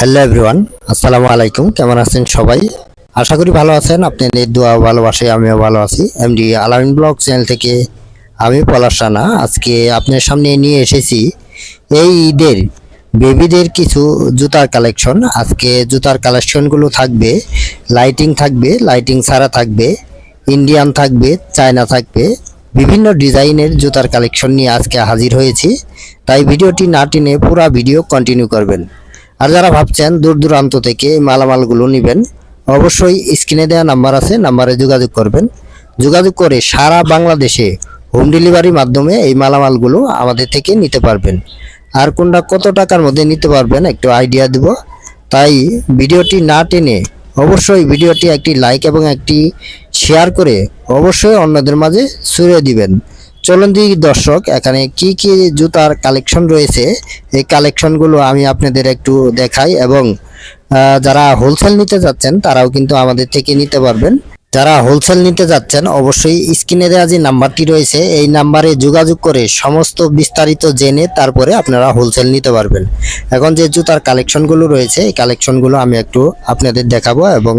Hello everyone, আসসালামু আলাইকুম। কেমন আছেন সবাই? আশা করি ভালো আছেন। আপনাদের দোয়া ভালোবাসে আমিও ভালো আছি। এমডি আলামিন ব্লগ চ্যানেল থেকে আমি পলাশ রানা। আজকে আপনার সামনে নিয়ে এসেছি এই ঈদের বেবিদের কিছু জুতার কালেকশন। আজকে জুতার কালেকশনগুলো থাকবে, লাইটিং থাকবে, লাইটিং ছাড়া থাকবে, ইন্ডিয়ান থাকবে, চায়না থাকবে। বিভিন্ন ডিজাইনের জুতার কালেকশন নিয়ে আজকে হাজির হয়েছি। তাই ভিডিওটি না টেনে পুরো ভিডিও কন্টিনিউ করবেন। আর যারা ভাবছেন দূর দূরান্ত থেকে এই মালামালগুলো নেবেন, অবশ্যই স্ক্রিনে দেওয়া নাম্বার আছে, নাম্বারে যোগাযোগ করবেন। যোগাযোগ করে সারা বাংলাদেশে হোম ডেলিভারির মাধ্যমে এই মালামালগুলো আমাদের থেকে নিতে পারবেন। আর কোনটা কত টাকার মধ্যে নিতে পারবেন একটু আইডিয়া দেব। তাই ভিডিওটি না টেনে অবশ্যই ভিডিওটি একটি লাইক এবং একটি শেয়ার করে অবশ্যই অন্যদের মাঝে ছড়িয়ে দিবেন। চলুন দিই দর্শক, এখানে কি কি জুতার কালেকশন রয়েছে? এই কালেকশনগুলো আমি আপনাদের একটু দেখাই এবং যারা হোলসেল নিতে যাচ্ছেন, তারাও কিন্তু আমাদের থেকে নিতে পারবেন। যারা হোলসেল নিতে যাচ্ছেন, অবশ্যই স্ক্রিনে দেওয়া যে নাম্বারটি রয়েছে, এই নাম্বারে যোগাযোগ করে সমস্ত বিস্তারিত জেনে তারপরে আপনারা হোলসেল নিতে পারবেন। এখন যে জুতার কালেকশনগুলো রয়েছে, এই কালেকশনগুলো আমি একটু আপনাদের দেখাবো এবং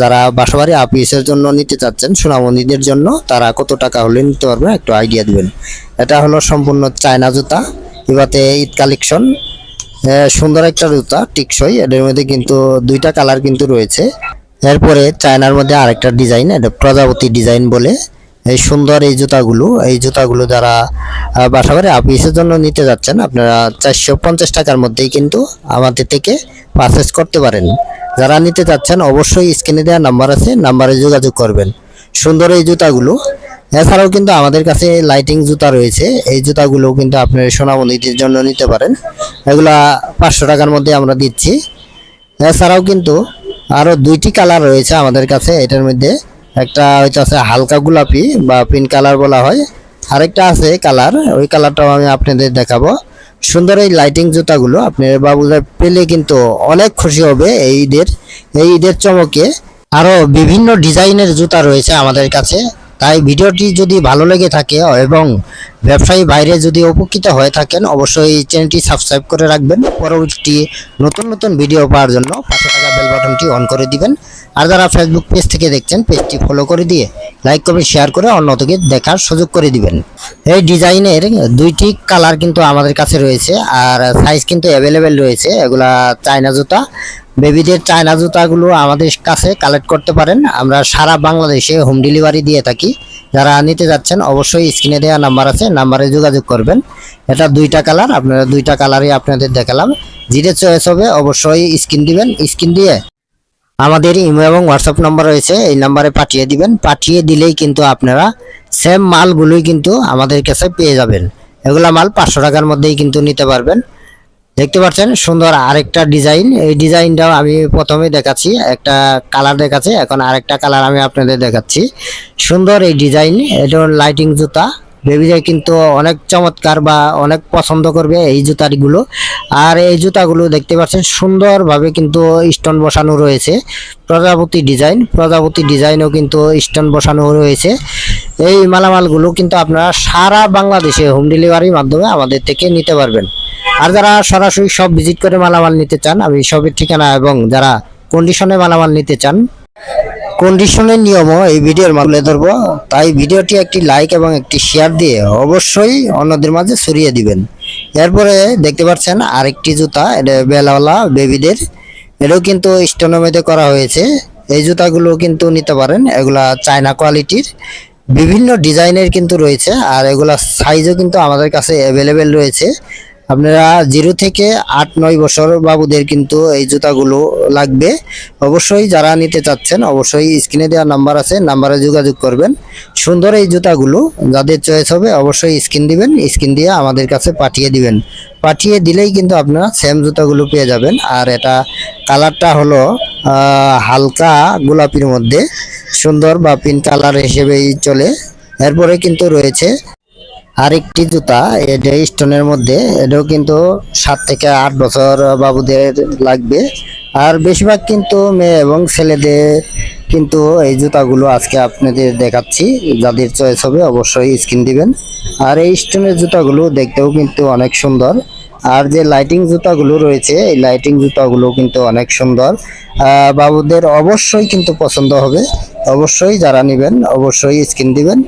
যারা বাসাবাড়ি আপিসের জন্য নিতে চাচ্ছেন সোনামন্দিদের জন্য তারা কত টাকা হলে নিতে পারবেন, একটু আইডিয়া দিবেন। এটা হলো সম্পূর্ণ চায়না জুতা, এবারে ঈদ কালেকশন সুন্দর একটা জুতা, টিকসই, এদের মধ্যে কিন্তু দুইটা কালার কিন্তু রয়েছে। এরপরে চায়নার মধ্যে আরেকটা ডিজাইন এটা প্রজাপতি ডিজাইন বলে। এই সুন্দর এই জুতাগুলো এই জুতাগুলো যারা আহ, বাসাবাড়ি আপিসের জন্য নিতে যাচ্ছেন আপনারা চারশো পঞ্চাশ টাকার মধ্যেই কিন্তু আমাদের থেকে পারচেস করতে পারেন। যারা নিতে চাচ্ছেন অবশ্যই স্ক্রিনে দেওয়া নাম্বার আছে নাম্বারে যোগাযোগ করবেন। সুন্দর এই জুতাগুলো। এছাড়াও কিন্তু আমাদের কাছে লাইটিং জুতা রয়েছে এই জুতাগুলো কিন্তু আপনার সোনামন্দিরের জন্য নিতে পারেন। এগুলা পাঁচশো টাকার মধ্যে আমরা দিচ্ছি। এছাড়াও কিন্তু আরও দুইটি কালার রয়েছে আমাদের কাছে, এটার মধ্যে। একটা হয়তো আছে হালকা গোলাপি বা পিঙ্ক কালার বলা হয়। আরেকটা আছে কালার, ওই কালারটাও আমি আপনাদের দেখাবো। সুন্দর এই লাইটিং জুতাগুলো আপনার বাবুরা পেলে কিন্তু অনেক খুশি হবে এই ঈদের এই ঈদের চমকে। আরও বিভিন্ন ডিজাইনের জুতা রয়েছে আমাদের কাছে। তাই ভিডিওটি যদি ভালো লেগে থাকে এবং ব্যবসায়ী বাইরে যদি উপকৃত হয়ে থাকেন, অবশ্যই চ্যানেলটি সাবস্ক্রাইব করে রাখবেন। পরবর্তী নতুন নতুন ভিডিও পাওয়ার জন্য পাশে থাকা বেল বাটনটি অন করে দিবেন। আর যারা ফেসবুক পেজ থেকে দেখছেন পেজটি ফলো করে দিয়ে লাইক কমেন্ট শেয়ার করে অন্যকে দেখার সুযোগ করে দিবেন। এই ডিজাইনের দুইটি কালার কিন্তু আমাদের কাছে রয়েছে, আর সাইজ কিন্তু অ্যাভেলেবেল রয়েছে। এগুলা চায়না জুতা বেবিদের চায়না জুতাগুলো আমাদের কাছে কালেক্ট করতে পারেন। আমরা সারা বাংলাদেশে হোম ডেলিভারি দিয়ে থাকি। যারা নিতে যাচ্ছেন, অবশ্যই স্ক্রিনে দেওয়া নাম্বার আছে নাম্বারে যোগাযোগ করবেন। এটা দুইটা কালার আপনারা দুইটা কালারই আপনাদের দেখালাম। যেটা চয়েস হবে, অবশ্যই স্ক্রিন দিবেন। স্ক্রিন দিয়ে আমাদের ইমো এবং হোয়াটসঅ্যাপ নাম্বার রয়েছে, এই নাম্বারে পাঠিয়ে দিবেন। পাঠিয়ে দিলেই কিন্তু আপনারা সেম মালগুলোই কিন্তু আমাদের কাছে পেয়ে যাবেন। এগুলা মাল পাঁচশো টাকার মধ্যেই কিন্তু নিতে পারবেন। দেখতে পাচ্ছেন, সুন্দর আরেকটা ডিজাইন এই ডিজাইনটাও আমি প্রথমে দেখাচ্ছি, একটা কালার দেখাচ্ছি, এখন আরেকটা কালার আমি আপনাদের দেখাচ্ছি। সুন্দর এই ডিজাইন এটা লাইটিং জুতা। বেবিরা কিন্তু অনেক চমৎকার বা অনেক পছন্দ করবে এই জুতাগুলো। আর এই জুতাগুলো দেখতে পাচ্ছেন, সুন্দরভাবে কিন্তু স্টোন বসানো রয়েছে। প্রজাপতি ডিজাইন প্রজাপতি ডিজাইনও কিন্তু স্টোন বসানো রয়েছে। এই মালামালগুলো কিন্তু আপনারা সারা বাংলাদেশে হোম ডেলিভারির মাধ্যমে আমাদের থেকে নিতে পারবেন। আর যারা সরাসরি সব ভিজিট করে মালামাল নিতে চান, আমি সবের ঠিকানা এবং যারা কন্ডিশনে মালামাল নিতে চান কন্ডিশনের নিয়মও এই ভিডিওর মাধ্যমে ধরবো। তাই ভিডিওটি একটি লাইক এবং একটি শেয়ার দিয়ে অবশ্যই অন্যদের মাঝে ছড়িয়ে দিবেন। এরপরে দেখতে পাচ্ছেন আরেকটি জুতা, এটা বেলাওয়ালা বেবিদের। এটাও কিন্তু স্টোনের মধ্যে করা হয়েছে। এই জুতাগুলো কিন্তু নিতে পারেন, এগুলা চায়না কোয়ালিটির বিভিন্ন ডিজাইনের কিন্তু রয়েছে, আর এগুলা সাইজও কিন্তু আমাদের কাছে অ্যাভেলেবেল রয়েছে। আপনারা জিরো থেকে আট, নয় বছর বাবুদের কিন্তু এই জুতাগুলো লাগবে। অবশ্যই যারা নিতে চাচ্ছেন, অবশ্যই স্ক্রিনে দেওয়া নাম্বার আছে, নাম্বারে যোগাযোগ করবেন। সুন্দর এই জুতাগুলো যাদের চয়েস হবে, অবশ্যই স্ক্রিন দিবেন, স্ক্রিন দিয়ে আমাদের কাছে পাঠিয়ে দিবেন। পাঠিয়ে দিলেই কিন্তু আপনারা সেম জুতাগুলো পেয়ে যাবেন। আর এটা কালারটা হলো হালকা গোলাপির মধ্যে, সুন্দর বা পিঙ্ক কালার হিসেবেই চলে। এরপরে কিন্তু রয়েছে আরেকটি জুতা স্টোনের মধ্যে, এটাও কিন্তু সাত থেকে আট বছর বাবুদের লাগবে। আর বেশিরভাগ কিন্তু মেয়ে এবং ছেলেদের কিন্তু এই জুতাগুলো আজকে আপনাদের দেখাচ্ছি। যাদের চয়েস হবে অবশ্যই স্কিন দিবেন। আর এই স্টোনের জুতাগুলো দেখতেও কিন্তু অনেক সুন্দর। আর যে লাইটিং জুতাগুলো রয়েছে, এই লাইটিং জুতাগুলো কিন্তু অনেক সুন্দর। বাবুদের অবশ্যই কিন্তু পছন্দ হবে। অবশ্যই যারা নেবেন, অবশ্যই স্ক্রিন দিবেন।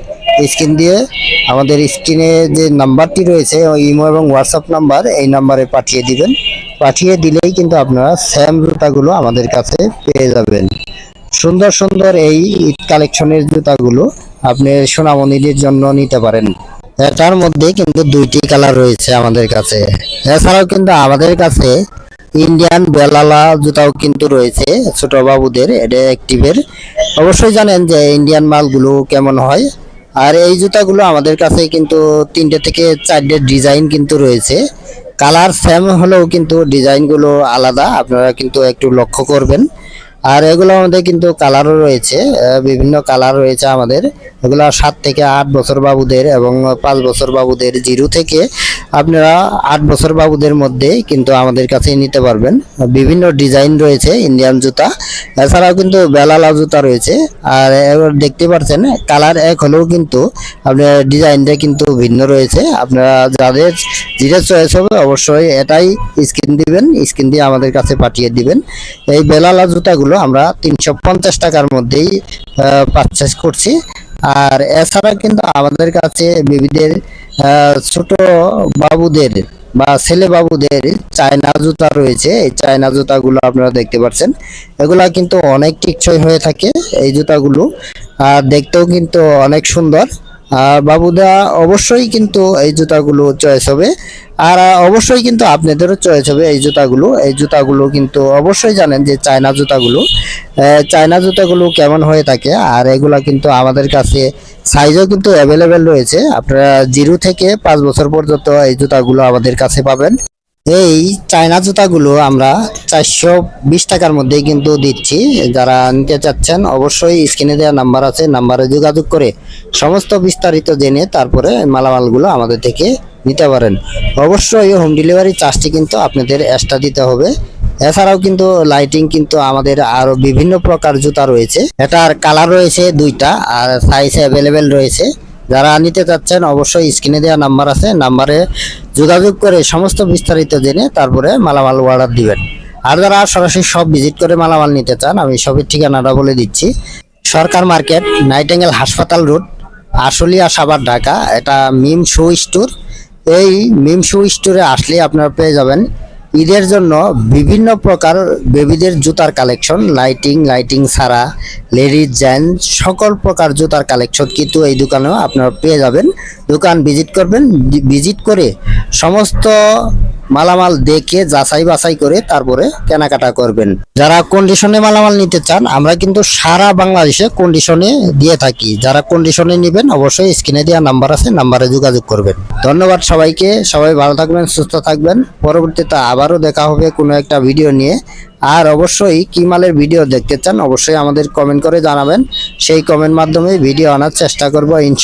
স্ক্রিন দিয়ে আমাদের স্ক্রিনে যে নাম্বারটি রয়েছে ইমো এবং হোয়াটসঅ্যাপ নাম্বার এই নাম্বারে পাঠিয়ে দিবেন। পাঠিয়ে দিলেই কিন্তু আপনারা স্যাম জুতাগুলো আমাদের কাছে পেয়ে যাবেন। সুন্দর সুন্দর এই ঈদ কালেকশনের জুতাগুলো আপনি সোনামণিদের জন্য নিতে পারেন। এটার মধ্যে কিন্তু দুইটি কালার রয়েছে আমাদের কাছে। এছাড়াও কিন্তু আমাদের কাছে ইন্ডিয়ান বেলালা জুতাও কিন্তু রয়েছে ছোট বাবুদের, এটা অ্যাক্টিভের অবশ্যই জানেন যে ইন্ডিয়ান মালগুলো কেমন হয়। আর এই জুতাগুলো আমাদের কাছে কিন্তু তিনটে থেকে চারটে ডিজাইন কিন্তু রয়েছে। কালার সেম হলেও কিন্তু ডিজাইনগুলো আলাদা, আপনারা কিন্তু একটু লক্ষ্য করবেন। আর এগুলো আমাদের কিন্তু কালারও রয়েছে বিভিন্ন কালার রয়েছে আমাদের। এগুলো সাত থেকে আট বছর বাবুদের এবং পাঁচ বছর বাবুদের, জিরো থেকে আপনারা আট বছর বাবুদের মধ্যে কিন্তু আমাদের কাছে নিতে পারবেন। বিভিন্ন ডিজাইন রয়েছে, ইন্ডিয়ান জুতা, এছাড়াও কিন্তু বেলালা জুতা রয়েছে। আর দেখতে পাচ্ছেন, কালার এক হলেও কিন্তু আপনার ডিজাইনটা কিন্তু ভিন্ন রয়েছে। আপনারা যাদের যেটা চয়েস হবে অবশ্যই এটাই স্ক্রিন দিবেন, স্ক্রিন দিয়ে আমাদের কাছে পাঠিয়ে দিবেন। এই বেলালা জুতাগুলো আমরা তিনশো পঞ্চাশ টাকার মধ্যেই পারচেস করছি। আর এছাড়া কিন্তু আমাদের কাছে বেবিদের ছোট বাবুদের বা ছেলে বাবুদের চায়না জুতা রয়েছে। এই চায়না জুতাগুলো আপনারা দেখতে পাচ্ছেন। এগুলা কিন্তু অনেক টিকসই হয়ে থাকে এই জুতাগুলো। আর দেখতেও কিন্তু অনেক সুন্দর। বাবুদা অবশ্যই কিন্তু এই জুতাগুলো চয়েস হবে। আর অবশ্যই কিন্তু আপনাদেরও চয়েস হবে এই জুতাগুলো। এই জুতাগুলো কিন্তু অবশ্যই জানেন যে চায়না জুতাগুলো। চায়না জুতাগুলো কেমন হয়ে থাকে, আর এগুলা কিন্তু আমাদের কাছে সাইজও কিন্তু অ্যাভেলেবেল রয়েছে। আপনারা জিরো থেকে পাঁচ বছর পর্যন্ত এই জুতাগুলো আমাদের কাছে পাবেন। এই চায়না জুতাগুলো আমরা চারশো বিশ টাকার মধ্যে কিন্তু দিচ্ছি। যারা নিতে চাচ্ছেন অবশ্যই স্ক্রিনে দেওয়া নাম্বার আছে, নাম্বারে যোগাযোগ করে সমস্ত বিস্তারিত জেনে তারপরে মালামালগুলো আমাদের থেকে নিতে পারেন। অবশ্যই হোম ডেলিভারি চার্জটি কিন্তু আপনাদের এক্সট্রা দিতে হবে। এছাড়াও কিন্তু লাইটিং কিন্তু আমাদের আরও বিভিন্ন প্রকার জুতা রয়েছে। এটার কালার রয়েছে দুইটা আর সাইজ অ্যাভেলেবেল রয়েছে। যারা নিতে চাচ্ছেন অবশ্যই স্ক্রিনে দেওয়া নাম্বার আছে, নাম্বারে যোগাযোগ করে সমস্ত বিস্তারিত জেনে তারপরে মালামাল অর্ডার দিবেন। আর যারা সরাসরি সব ভিজিট করে মালামাল নিতে চান, আমি সবের ঠিকানাটা বলে দিচ্ছি। সরকার মার্কেট, নাইটেঙ্গেল হাসপাতাল রোড, আশুলিয়া সাবার ঢাকা। এটা মিম শু স্টোর। এই মিম শু স্টোরে আসলে আপনারা পেয়ে যাবেন ঈদের জন্য বিভিন্ন প্রকার বেবিদের জুতার কালেকশন, লাইটিং লাইটিং ছাড়া, লেডিস, জেন্টস, সকল প্রকার জুতার কালেকশন কিন্তু এই দোকানেও আপনারা পেয়ে যাবেন। দোকান ভিজিট করবেন, ভিজিট করে সমস্ত মালামাল দেখে যাচাই বাছাই করে তারপরে কেনাকাটা করবেন। যারা কন্ডিশনে মালামাল নিতে চান, আমরা কিন্তু সারা বাংলাদেশে কন্ডিশনে দিয়ে থাকি। যারা কন্ডিশনে নেবেন, অবশ্যই স্ক্রিনে দেওয়া নাম্বার আছে, নাম্বারে যোগাযোগ করবেন। ধন্যবাদ সবাইকে। সবাই ভালো থাকবেন, সুস্থ থাকবেন। পরবর্তীতে আবারও দেখা হবে কোনো একটা ভিডিও নিয়ে। আর অবশ্যই কি মালের ভিডিও দেখতে চান, অবশ্যই আমাদের কমেন্ট করে জানাবেন। সেই কমেন্ট মাধ্যমে ভিডিও আনার চেষ্টা করব, ইনশা